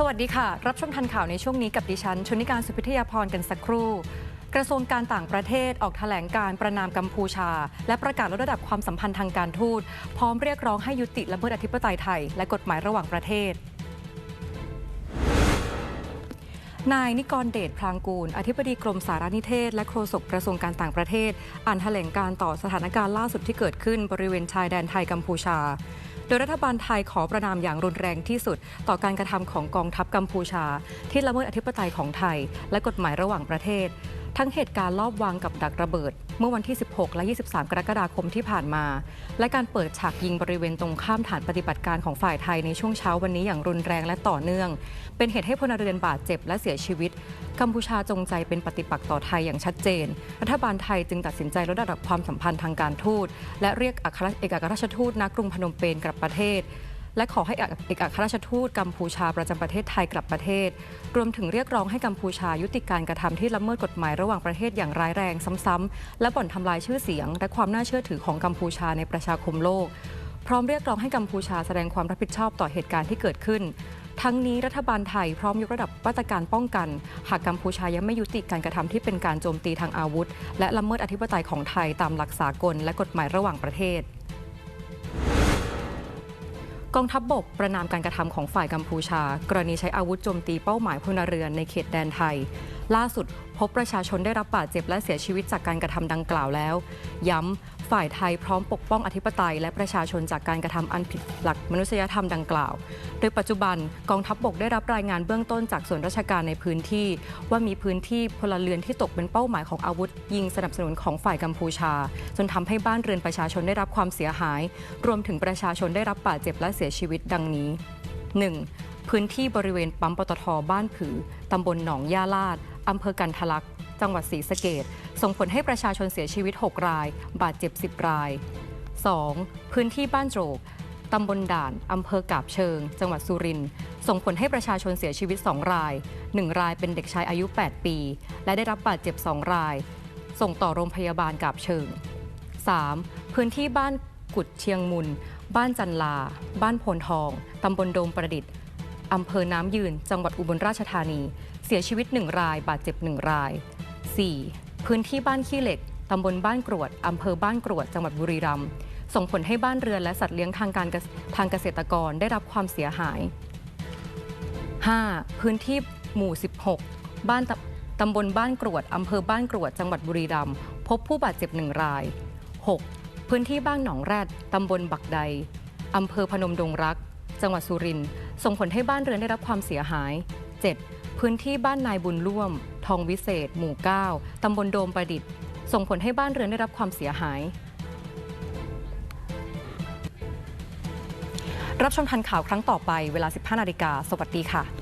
สวัสดีค่ะ รับชมทันข่าวในช่วงนี้กับดิฉันชนิการสุพิทยาพรกันสักครู่ กระทรวงการต่างประเทศออกแถลงการประนามกัมพูชา และประกาศลดระดับความสัมพันธ์ทางการทูต พร้อมเรียกร้องให้ยุติละเมิดอธิปไตยไทย และกฎหมายระหว่างประเทศนายนิกรเดชพลางกูล อธิบดีกรมสารนิเทศ และโฆษกกระทรวงการต่างประเทศ อ่านแถลงการต่อสถานการณ์ล่าสุดที่เกิดขึ้นบริเวณชายแดนไทยกัมพูชา โดยรัฐบาลไทยขอประนามอย่างรุนแรงที่สุด ต่อการกระทำของกองทัพกัมพูชา ที่ละเมิดอธิปไตยของไทย และกฎหมายระหว่างประเทศ ทั้งเหตุการณ์ลอบวางกับดักระเบิด เมื่อวันที่ 16 และ 23 กรกฎาคมที่ผ่านมา และการเปิดฉากยิงบริเวณตรงข้ามฐานปฏิบัติการของฝ่ายไทยในช่วงเช้าวันนี้อย่างรุนแรงและต่อเนื่อง เป็นเหตุให้พลเรือนบาดเจ็บและเสียชีวิต กัมพูชาจงใจเป็นปฏิปักษ์ต่อไทยอย่างชัดเจน รัฐบาลไทยจึงตัดสินใจลดระดับความสัมพันธ์ทางการทูตและเรียกอัครเอกอัครราชทูตณกรุงพนมเปญกลับประเทศ และขอให้เอกอัครราชทูตกัมพูชาประจำประเทศไทยกลับประเทศ รวมถึงเรียกร้องให้กัมพูชายุติการกระทำที่ละเมิดกฎหมายระหว่างประเทศอย่างร้ายแรงซ้ำๆและบ่อนทำลายชื่อเสียง และความน่าเชื่อถือของกัมพูชาในประชาคมโลก พร้อมเรียกร้องให้กัมพูชาแสดงความรับผิดชอบต่อเหตุการณ์ที่เกิดขึ้น ทั้งนี้รัฐบาลไทยพร้อมยกระดับมาตรการป้องกัน หากกัมพูชายังไม่ยุติการกระทำที่เป็นการโจมตีทางอาวุธ และละเมิดอธิปไตยของไทยตามหลักสากลและกฎหมายระหว่างประเทศ กองทัพบบกประนามการกระทำของฝ่ายกัมพูชา กรณีใช้อาวุธโจมตีเป้าหมายพลเรือนในเขตแดนไทย ล่าสุดพบประชาชนได้รับบาดเจ็บและเสียชีวิตจากการกระทำดังกล่าวแล้ว ย้ำฝ่ายไทยพร้อมปกป้องอธิปไตย และประชาชนจากการกระทำอันผิดหลักมนุษยธรรมดังกล่าว โดยปัจจุบันกองทัพบบกได้รับรายงานเบื้องต้นจากส่วนราชการในพื้นที่ ว่ามีพื้นที่พลเรือนที่ตกเป็นเป้าหมายของอาวุธ ยิงสนับสนุนของฝ่ายกัมพูชา จนทำให้บ้านเรือนประชาชนได้รับความเสียหาย รวมถึงประชาชนได้รับบาดเจ็บและเสียชีวิตดังนี้ 1. พื้นที่บริเวณปั๊มปตทบ้านผือ ตำบลหนองย่าลาด อำเภอกันทะลัก จังหวัดศรีสะเกดส่งผลให้ประชาชนเสียชีวิต 6 ราย บาดเจ็บ 10 ราย 2. พื้นที่บ้านโจกตำบลด่าน อำเภอกาบเชิง จังหวัดสุรินทร์ส่งผลให้ประชาชนเสียชีวิต 2 ราย 1 รายเป็นเด็กชายอายุ 8 ปี และได้รับบาดเจ็บ 2 ราย ส่งต่อโรงพยาบาลกาบเชิง 3. พื้นที่บ้านกุดเชียงมุน บ้านจันลา บ้านโพนทอง ตำบลโดมประดิษฐ์อำเภอน้ำยืน จังหวัดอุบลราชธานี เสียชีวิต 1 ราย บาดเจ็บ 1 ราย 4. พื้นที่บ้านขี้เหล็ก ตำบลบ้านกรวด อำเภอบ้านกรวด จังหวัดบุรีรัมย์ ส่งผลให้บ้านเรือนและสัตว์เลี้ยงทางการเกษทางเกษตรกรได้รับความเสียหาย 5. พื้นที่หมู่ 16 บ้านตำบลบ้านกรวด อำเภอบ้านกรวด จังหวัดบุรีรัมย์ พบผู้บาดเจ็บหนึ่งราย 6. พื้นที่บ้านหนองแรด ตำบลบักใด อำเภอพนมดงรัก จังหวัดสุรินทร์ ส่งผลให้บ้านเรือนได้รับความเสียหาย 7. พื้นที่บ้านนายบุญร่วม ทองวิเศษ หมู่ 9 ตำบลโดมประดิษฐ์ ส่งผลให้บ้านเรือนได้รับความเสียหาย รับชมทันข่าวครั้งต่อไปเวลา 15 นาฬิกา สวัสดีค่ะ